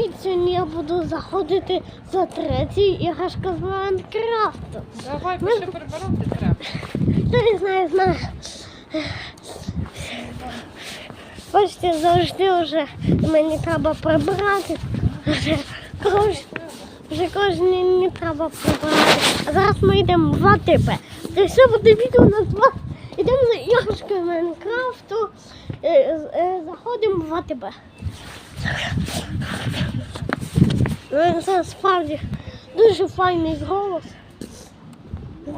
привіт! Сьогодні я буду заходити за третій іграшка з Майнкрафту. Давай, бо ще прибирати треба. Та не знаю, знаю. Бачите, завжди вже мені треба прибирати. Вже, кож, вже кожен день треба прибирати. А зараз ми йдемо в два типи. Це все буде відео на два. Йдемо за іграшкою Майнкрафту. Е, е, Заходимо в два типи. Це справді дуже файний голос.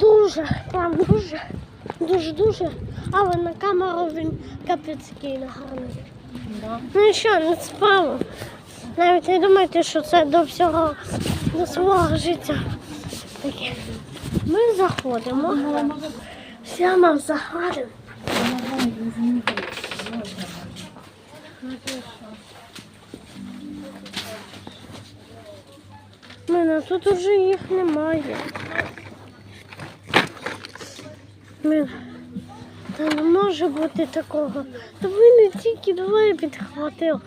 Дуже, прям дуже, дуже, дуже. Але на камеру він капець який гарний. Да. Ну і що, не справа. Навіть не думайте, що це до всього, до свого життя. Таке. Ми заходимо. Прямо заходимо. Мене тут уже їх немає. Та не може бути такого. Та ви не тільки двоє підхватив.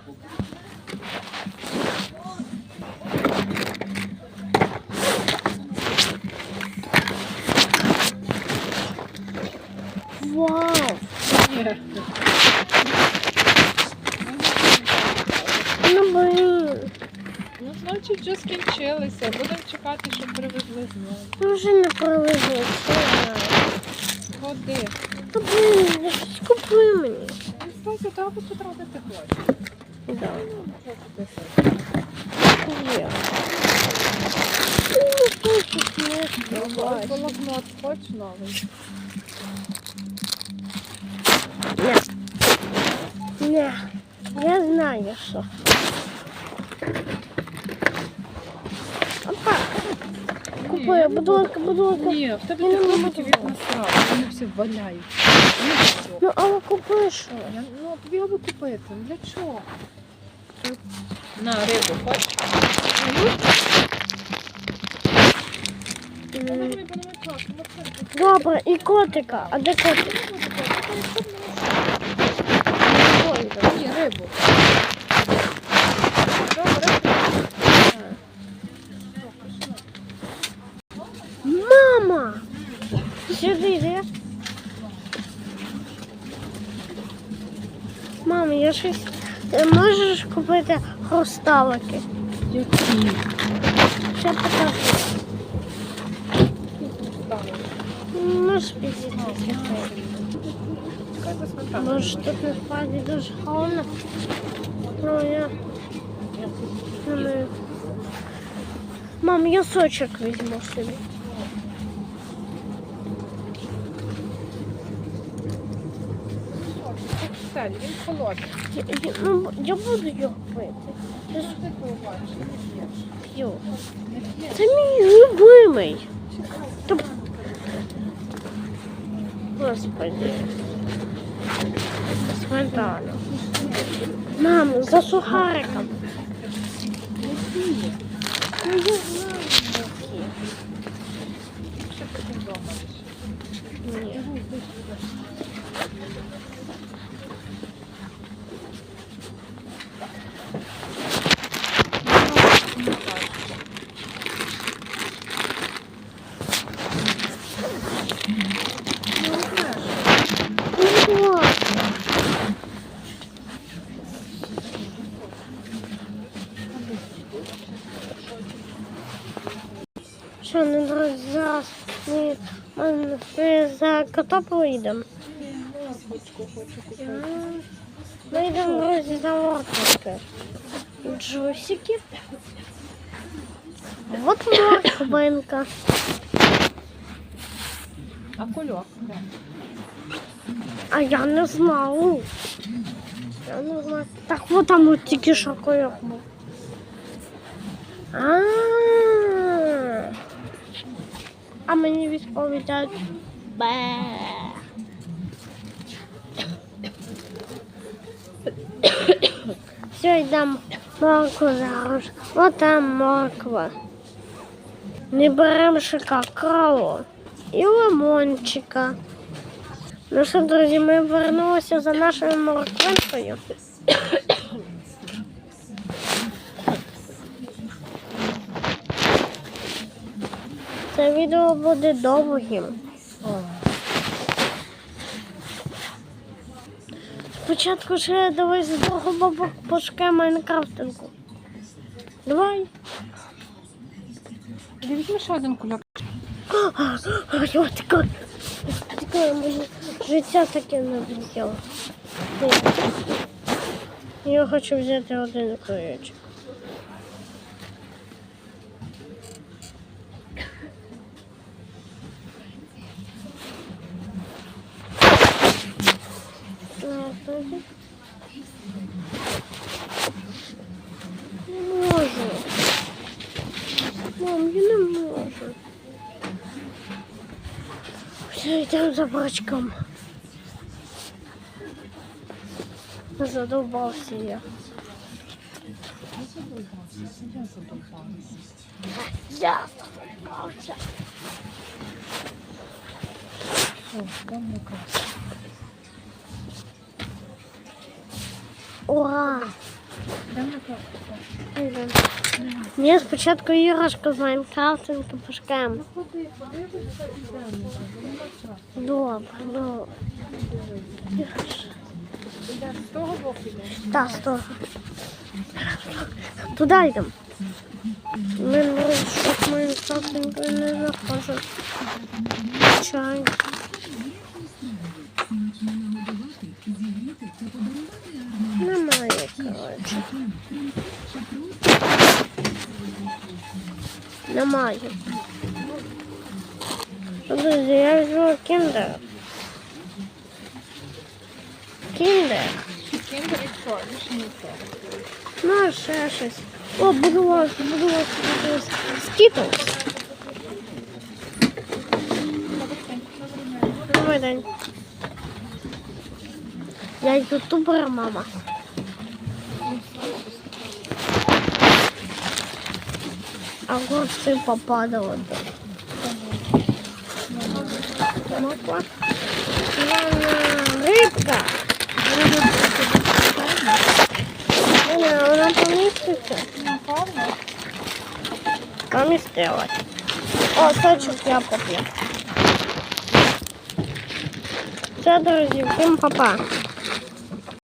Вау! Ні. Ну блин, Значить, вже скінчилися. Будемо чекати, щоб привезли знову. вже не привезли. Ходи. Та блин, щось мені. Кстати, треба потратити гроші. Да. Є. Тут Блокнот хоч новий. Я знаю, що. Купую, будь ласка, будь ласка. Ні, в тебе можу. від насправді, вони всі валяють. Ну, все. Ну, але купуєш що? Я- Ну, тобі аби купити. Ну, Для чого? На, рибу, хочеш? М, Добре, і котика. А де котик? Ой, да. Ні, рибу. Добре. Мама! Сюди йди. Мама, я щось. Ти можеш купити хрусталики? Які? Ще покажу. Можеш підійти. Може тут насправді дуже холодно. Ну я. Мам, я сочок візьму собі. Стель, він холодний. Я, я, ну, я буду його пити. Я ж Ти. Це мій любимий. Топ... Господи. Фонтаном. Мам, за сухариком. Ну, я потім вдома лише. Ні. Ми, ми, за хочу купити. Ми йдемо, друзі, за морквочкою. Джусики. Вот морквинка. А кульок? А я не знаю. Я не знаю. Так вот там от тільки що кульок був. А. А мені відповідають бе. Йдемо моркву зараз. От там морква. Не беремо ще какао і лимончика. Ну що, друзі, ми повернулися за нашою морквинкою. Це відео буде довгим. Спочатку ще дивись з другого боку пошукай Майнкрафтинку. Давай. Візьми ще один кульок. Ось таке. Таке мені життя таке не влетіло. Я хочу взяти один ключик. Не можу. Мам, я не можу. Все, йдемо за бачком. Задовбався я. Я задовбалася. Я задовбався. О, там Ура! Ні, спочатку іграшка з Майнкрафтинку пошукаємо. І. Добре, добре. З того боку йдеш? Та, сто. Туди йдемо. Ми щоб Майнкрафтинку не заходимо. Чай. Немає, коротше. Немає. Подожди, я візьму кіндер. Кіндер. Кіндер і що? Більше нічого. Ну, а ще щось. О, буду ласка, буду ласка. Скітлс. Добрий день. Я ютубер, мама. А вот ты попадала. Мама. Рыбка. Не, вона поміститься. Напевно. Помістилась. О, сочок я поп'ю. Все, друзі, всім па-па.